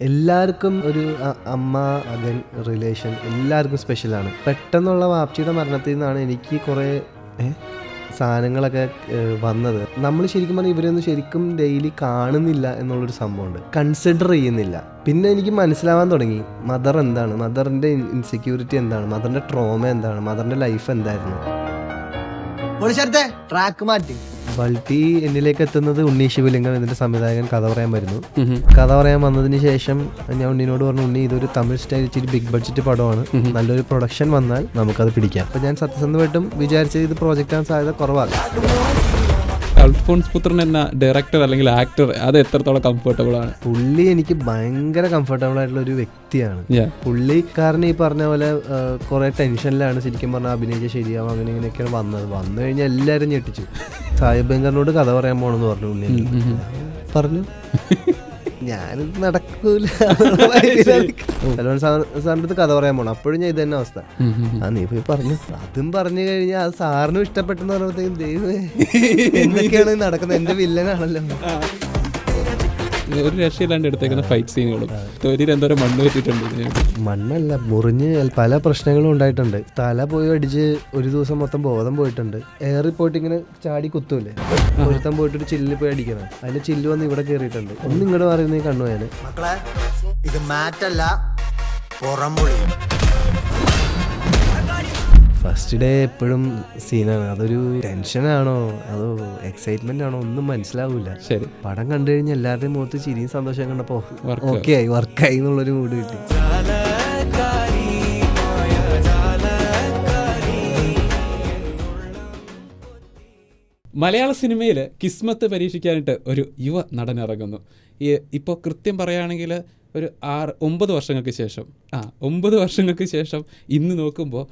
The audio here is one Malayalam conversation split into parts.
എല്ലാവർക്കും ഒരു അമ്മ മകൻ റിലേഷൻ എല്ലാവർക്കും സ്പെഷ്യലാണ് പെട്ടെന്നുള്ള വാപ്ചിയുടെ മരണത്തിൽ നിന്നാണ് എനിക്ക് കുറേ സാധനങ്ങളൊക്കെ വന്നത്. നമ്മൾ ശരിക്കും പറഞ്ഞാൽ ഇവരൊന്നും ശരിക്കും ഡെയിലി കാണുന്നില്ല എന്നുള്ളൊരു സംഭവമുണ്ട്. കൺസിഡർ ചെയ്യുന്നില്ല. പിന്നെ എനിക്ക് മനസ്സിലാവാൻ തുടങ്ങി. മദർ എന്താണ്? മദറിന്റെ ഇൻസെക്യൂരിറ്റി എന്താണ്? മദറിന്റെ ട്രോമ എന്താണ്? മദറിന്റെ ലൈഫ് എന്തായിരുന്നു? ട്രാക്ക് മാറ്റി. ബൾട്ടി എന്നിലേക്ക് എത്തുന്നത് ഉണ്ണി ശിവലിംഗം ഇതിന്റെ സംവിധായകൻ കഥ പറയാൻ വരുന്നു. കഥ പറയാൻ വന്നതിന് ശേഷം ഞാൻ ഉണ്ണിനോട് പറഞ്ഞു ഉണ്ണി ഇതൊരു തമിഴ് സ്റ്റൈൽ ഇച്ചിരി ബിഗ് ബഡ്ജറ്റ് പടമാണ്. നല്ലൊരു പ്രൊഡക്ഷൻ വന്നാൽ നമുക്കത് പിടിക്കാം. അപ്പൊ ഞാൻ സത്യസന്ധമായിട്ടും വിചാരിച്ചത് ഇത് പ്രോജക്റ്റ് ആകാൻ സാധ്യത കുറവാണ്. അൽഫോൺസ് പുത്രൻ എന്ന ഡയറക്ടർ അല്ലെങ്കിൽ ആക്ടർ അത് എത്രത്തോളം കംഫർട്ടബിൾ ആണ്? പുള്ളി എനിക്ക് ഭയങ്കര കംഫർട്ടബിൾ ആയിട്ടുള്ള ഒരു വ്യക്തിയാണ്. Yeah. പുള്ളിക്കാരന് ഈ പറഞ്ഞ പോലെ കുറെ ടെൻഷനിലാണ് ശരിക്കും പറഞ്ഞാൽ അഭിനയിച്ച ശരിയാവും അങ്ങനെ ഇങ്ങനെയൊക്കെയാണ് വന്നത്. വന്നു കഴിഞ്ഞാൽ എല്ലാവരും ഞെട്ടിച്ചു. സാഹിബ് ബംഗറിനോട് കഥ പറയാൻ പോണെന്ന് പറഞ്ഞു ഉണ്ണി പറഞ്ഞു. ഞാനിത് നടക്കൂല. സൽമാൻ സാറിന്റെ അടുത്ത് കഥ പറയാൻ പോണം. അപ്പോഴും ഞാൻ ഇത് തന്നെ അവസ്ഥ ആ നീ പോയി പറഞ്ഞു. അതും പറഞ്ഞു കഴിഞ്ഞാൽ അത് സാറിനും ഇഷ്ടപ്പെട്ടെന്ന് പറയുമ്പോഴത്തേക്കും ദൈവം എന്തൊക്കെയാണ് നടക്കുന്നത്. എന്റെ വില്ലനാണല്ലോ. ഒരു രക്ഷയില്ലാണ്ട് എടുത്തേക്കുന്ന ഫൈറ്റ് സീനുകളും തൊരിയിൽ എന്തോരം മണ്ണ് വെച്ചിട്ടുണ്ട് മണ്ണല്ല മുറിഞ്ഞ് പല പ്രശ്നങ്ങളും ഉണ്ടായിട്ടുണ്ട്. തല പോയി അടിച്ച് ഒരു ദിവസം മൊത്തം ബോധം പോയിട്ടുണ്ട്. എയറിൽ പോയിട്ട് ഇങ്ങനെ ചാടി കുത്തൂലേ ഒരുത്തം പോയിട്ട് ഒരു ചില്ലിൽ പോയി അടിക്കണം. അതിന്റെ ചില്ല് വന്ന് ഇവിടെ കയറിയിട്ടുണ്ട് ഒന്ന് ഇങ്ങോട്ട് പറയുന്ന കണ്ണു മക്കളെ ഇത് മാറ്റല്ല പുറംപൊളി ഫസ്റ്റ് ഡേ എപ്പോഴും സീനാണ് അതൊരു ടെൻഷനാണോ അതോ എക്സൈറ്റ്മെന്റ് ആണോ? ഒന്നും മനസ്സിലാവൂല. ശരി. പടം കണ്ടു കഴിഞ്ഞാൽ എല്ലാവരുടെയും മുഖത്ത് ചിരിയും സന്തോഷം കണ്ടപ്പോ ഓക്കെ ആയി. വർക്കായി എന്നുള്ളൊരു മൂഡ് കിട്ടി. മലയാള സിനിമയിൽ കിസ്മത്ത് പരീക്ഷിക്കാനായിട്ട് ഒരു യുവ നടൻ ഇറങ്ങുന്നു. ഈ ഇപ്പോൾ കൃത്യം പറയുകയാണെങ്കിൽ ഒരു ആറ് ഒമ്പത് വർഷങ്ങൾക്ക് ശേഷം. ആ ഒമ്പത് വർഷങ്ങൾക്ക് ശേഷം ഇന്ന് നോക്കുമ്പോൾ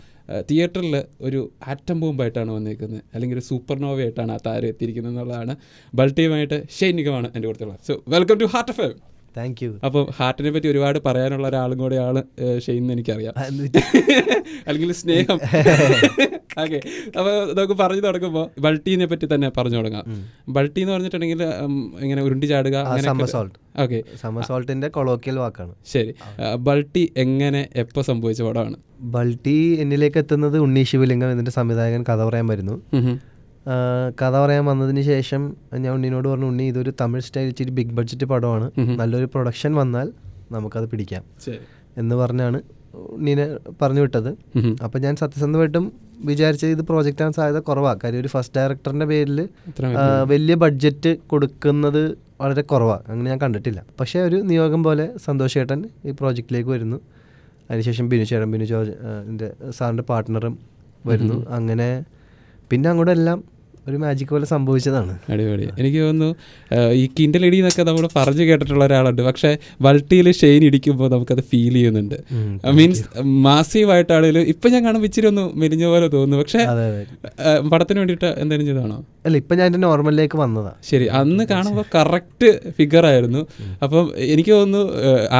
തിയേറ്ററിൽ ഒരു ആറ്റം ബോംബായിട്ടാണ് വന്നിരിക്കുന്നത് അല്ലെങ്കിൽ ഒരു സൂപ്പർ ആയിട്ടാണ് ആ താരം എത്തിയിരിക്കുന്നത് എന്നുള്ളതാണ് ബൾട്ടിയുമായിട്ട് ഷൈനികമാണ് എന്റെ കൂടുതലുള്ളത് so welcome to heart of M thank you അപ്പം ഹാർട്ടിനെ പറ്റി ഒരുപാട് പറയാനുള്ള ഒരാളും കൂടെയാണ് ആൾ ഷെയ്ൻ എന്ന് എനിക്കറിയാം. അല്ലെങ്കിൽ സ്നേഹം. ഓക്കെ. അപ്പോൾ നമുക്ക് പറഞ്ഞു തുടങ്ങുമ്പോൾ ബൾട്ടീനെ പറ്റി തന്നെ പറഞ്ഞു തുടങ്ങാം. ബൾട്ടി എന്ന് പറഞ്ഞിട്ടുണ്ടെങ്കിൽ ഇങ്ങനെ ഉരുണ്ടി ചാടുക ഓക്കെ. സമസോൾട്ടിന്റെ കൊളോക്കിയൽ വാക്കാണ്. ശരി. ബൾട്ടി എങ്ങനെ എപ്പോൾ സംഭവിച്ച പടമാണ്? ബൾട്ടി എന്നിലേക്ക് എത്തുന്നത് ഉണ്ണി ശിവലിംഗം ഇതിന്റെ സംവിധായകൻ കഥ പറയാൻ വരുന്നു. കഥ പറയാൻ വന്നതിന് ശേഷം ഞാൻ ഉണ്ണിനോട് പറഞ്ഞു ഉണ്ണി ഇതൊരു തമിഴ് സ്റ്റൈൽ ഇച്ചിരി ബിഗ് ബഡ്ജറ്റ് പടമാണ്. നല്ലൊരു പ്രൊഡക്ഷൻ വന്നാൽ നമുക്കത് പിടിക്കാം. എന്ന് പറഞ്ഞാണ് ഉണ്ണീനെ പറഞ്ഞു വിട്ടത്. അപ്പം ഞാൻ സത്യസന്ധമായിട്ടും വിചാരിച്ചത് ഇത് പ്രോജക്റ്റ് ആകാൻ സാധ്യത കുറവാണ് കാര്യം ഒരു ഫസ്റ്റ് ഡയറക്ടറിന്റെ പേരിൽ വലിയ ബഡ്ജറ്റ് കൊടുക്കുന്നത് വളരെ കുറവാണ് അങ്ങനെ ഞാൻ കണ്ടിട്ടില്ല. പക്ഷേ ഒരു നിയോഗം പോലെ സന്തോഷ് ചേട്ടൻ ഈ പ്രോജക്റ്റിലേക്ക് വരുന്നു. അതിനുശേഷം ബിനു ചേട്ടൻ ബിനു ജോർജ് എന്റെ സാറിന്റെ പാർട്ട്ണറും വരുന്നു. അങ്ങനെ പിന്നെ അങ്ങോട്ട് എല്ലാം ഒരു മാജിക് പോലെ സംഭവിച്ചതാണ്. അടിപൊളി. എനിക്ക് തോന്നുന്നു ഈ കിൻഡൽ ഇടി എന്നൊക്കെ നമ്മൾ പറഞ്ഞു കേട്ടിട്ടുള്ള ഒരാളുണ്ട്. പക്ഷെ വൾട്ടിയിൽ ഷെയിൻ ഇടിക്കുമ്പോൾ നമുക്കത് ഫീൽ ചെയ്യുന്നുണ്ട്. മീൻസ് മാസീവായിട്ടാണെങ്കിലും ഇപ്പം ഞാൻ കാണുമ്പോൾ ഇച്ചിരി ഒന്ന് മെലിഞ്ഞ പോലെ തോന്നുന്നു. പക്ഷെ പടത്തിന് വേണ്ടിയിട്ട് എന്തെങ്കിലും ചെയ്താണോ അല്ല ഇപ്പം ഞാൻ എന്റെ നോർമലിലേക്ക് വന്നതാണ് ശരി അന്ന് കാണുമ്പോൾ കറക്റ്റ് ഫിഗർ ആയിരുന്നു. അപ്പം എനിക്ക് തോന്നുന്നു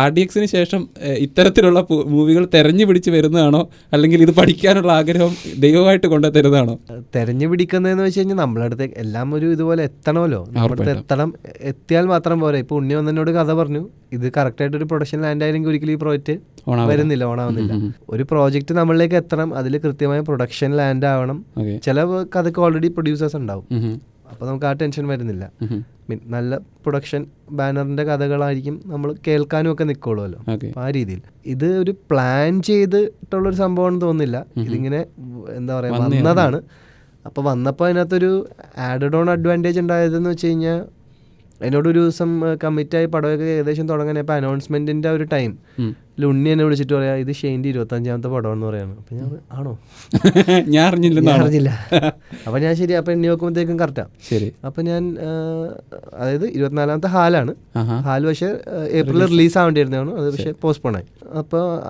ആർ ഡി എക്സിന് ശേഷം ഇത്തരത്തിലുള്ള മൂവികൾ തെരഞ്ഞു പിടിച്ച് വരുന്നതാണോ? അല്ലെങ്കിൽ ഇത് പഠിക്കാനുള്ള ആഗ്രഹം ദൈവമായിട്ട് കൊണ്ടുതരുന്നതാണോ? തെരഞ്ഞു പിടിക്കുന്നതെന്ന് വെച്ച് കഴിഞ്ഞാൽ നമ്മളെ അടുത്ത് എല്ലാം ഒരു ഇതുപോലെ എത്തണമല്ലോ? നമ്മുടെ എത്തണം എത്തിയാൽ മാത്രം പോരാ. ഇപ്പൊ ഉണ്ണി വന്നതിനോട് കഥ പറഞ്ഞു. ഇത് കറക്റ്റായിട്ട് ഒരു പ്രൊഡക്ഷൻ ലാൻഡ് ആയെങ്കിൽ ഒരിക്കലും ഈ പ്രോജക്റ്റ്. വരുന്നില്ല ഓണാവുന്നില്ല. ഒരു പ്രോജക്റ്റ് നമ്മളിലേക്ക് എത്തണം അതിൽ കൃത്യമായ പ്രൊഡക്ഷൻ ലാൻഡ് ആവണം. ചില കഥക്ക് ഓൾറെഡി പ്രൊഡ്യൂസേഴ്സ് ഉണ്ടാവും. അപ്പോൾ നമുക്ക് ആ ടെൻഷൻ വരുന്നില്ല. നല്ല പ്രൊഡക്ഷൻ ബാനറിന്റെ കഥകളായിരിക്കും നമ്മൾ കേൾക്കാനും ഒക്കെ നിൽക്കുള്ളൂല്ലോ ആ രീതിയിൽ. ഇത് ഒരു പ്ലാൻ ചെയ്തിട്ടുള്ള ഒരു സംഭവം തോന്നുന്നില്ല ഇതിങ്ങനെ എന്താ പറയാ വന്നതാണ്. അപ്പൊ വന്നപ്പോൾ അതിനകത്തൊരു ആഡഡ് ഓൺ അഡ്വാന്റേജ് ഉണ്ടായതെന്ന് വെച്ച് കഴിഞ്ഞാൽ എന്നോട് ഒരു ദിവസം കമ്മിറ്റായി പടമൊക്കെ ഏകദേശം തുടങ്ങാൻ ഇപ്പോൾ അനൗൺസ്മെന്റിന്റെ ഒരു ടൈം ഉണ്ണി എന്നെ വിളിച്ചിട്ട് പറയാ ഇത് ഷെയിന്റെ ഇരുപത്തഞ്ചാമത്തെ പടമാണെന്ന് പറയാണ്. അപ്പം ഞാൻ ആണോ? ഞാൻ അറിഞ്ഞില്ല ഞാൻ അറിഞ്ഞില്ല. അപ്പം ഞാൻ ശരി അപ്പം എണ്ണി നോക്കുമ്പോഴത്തേക്കും കറക്റ്റാ ശരി. അപ്പം ഞാൻ അതായത് ഇരുപത്തിനാലാമത്തെ ഹാലാണ്. ഹാൽ ഹാൽ പക്ഷേ ഏപ്രിലിൽ റിലീസ് ആവേണ്ടിയിരുന്നതാണ്. അത് പക്ഷേ പോസ്റ്റ്പോൺ ആയി. അപ്പോൾ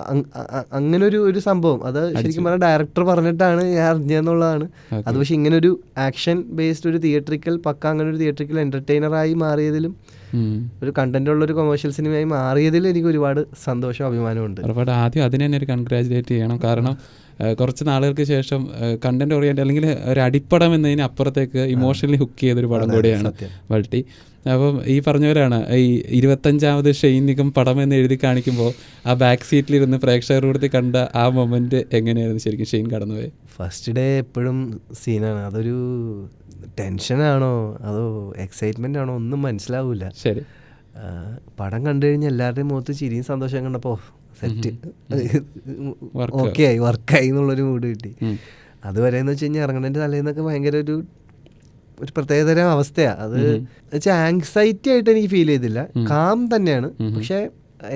അങ്ങനെ ഒരു ഒരു സംഭവം. അത് ശരിക്കും പറഞ്ഞാൽ ഡയറക്ടർ പറഞ്ഞിട്ടാണ് ഞാൻ അറിഞ്ഞതെന്നുള്ളതാണ്. അത് പക്ഷേ ഇങ്ങനെ ഒരു ആക്ഷൻ ബേസ്ഡ് ഒരു തിയേറ്ററിക്കൽ പക്ക അങ്ങനെ ഒരു തിയേറ്ററിക്കൽ എന്റർടൈനറായി മാറിയതിലും. ഒരു കണ്ടന്റ് ഉള്ള ഒരു കൊമേഴ്ഷ്യൽ സിനിമയായി മാറിയതിൽ എനിക്ക് ഒരുപാട് സന്തോഷവും അഭിമാനമുണ്ട് ഒരുപാട് ആദ്യം അതിനെ തന്നെ ഒരു കൺഗ്രാജുലേറ്റ് ചെയ്യണം. കാരണം കുറച്ച് നാളുകൾക്ക് ശേഷം കണ്ടന്റ് ഓറിയന്റ് അല്ലെങ്കിൽ ഒരു അടിപ്പടം എന്നതിന് അപ്പുറത്തേക്ക് ഇമോഷണലി ഹുക്ക് ചെയ്തൊരു പടം കൂടിയാണ് വൾട്ടി അപ്പം ഈ പറഞ്ഞ പോലെയാണ് ഈ ഇരുപത്തഞ്ചാമത് ഷെയ്ൻ നിഗം പടം എന്ന് എഴുതി കാണിക്കുമ്പോൾ ആ ബാക്ക് സീറ്റിലിരുന്ന് പ്രേക്ഷകരുടെ കണ്ട ആ മൊമെന്റ് എങ്ങനെയായിരുന്നു ശരിക്കും ഷെയ്ൻ കടന്നുപോയി? ഫസ്റ്റ് ഡേ എപ്പോഴും സീനാണ് അതൊരു ടെൻഷനാണോ അതോ എക്സൈറ്റ്മെന്റ് ആണോ? ഒന്നും മനസ്സിലാവില്ല ശരി. പടം കണ്ടു കഴിഞ്ഞാൽ എല്ലാവരുടെയും മുഖത്ത് ചിരിയും സന്തോഷം കണ്ടപ്പോൾ സെറ്റ് ഓക്കെ ആയി വർക്കായി എന്നുള്ളൊരു മൂഡ് കിട്ടി. അതുവരെ എന്ന് വെച്ച് കഴിഞ്ഞാൽ ഇറങ്ങണതിന്റെ തലേന്നൊക്കെ ഭയങ്കര ഒരു ഒരു പ്രത്യേകതരം അവസ്ഥയാണ് അത് വെച്ചാൽ ആങ്സൈറ്റി ആയിട്ട് എനിക്ക് ഫീൽ ചെയ്തില്ല. കാം തന്നെയാണ്. പക്ഷേ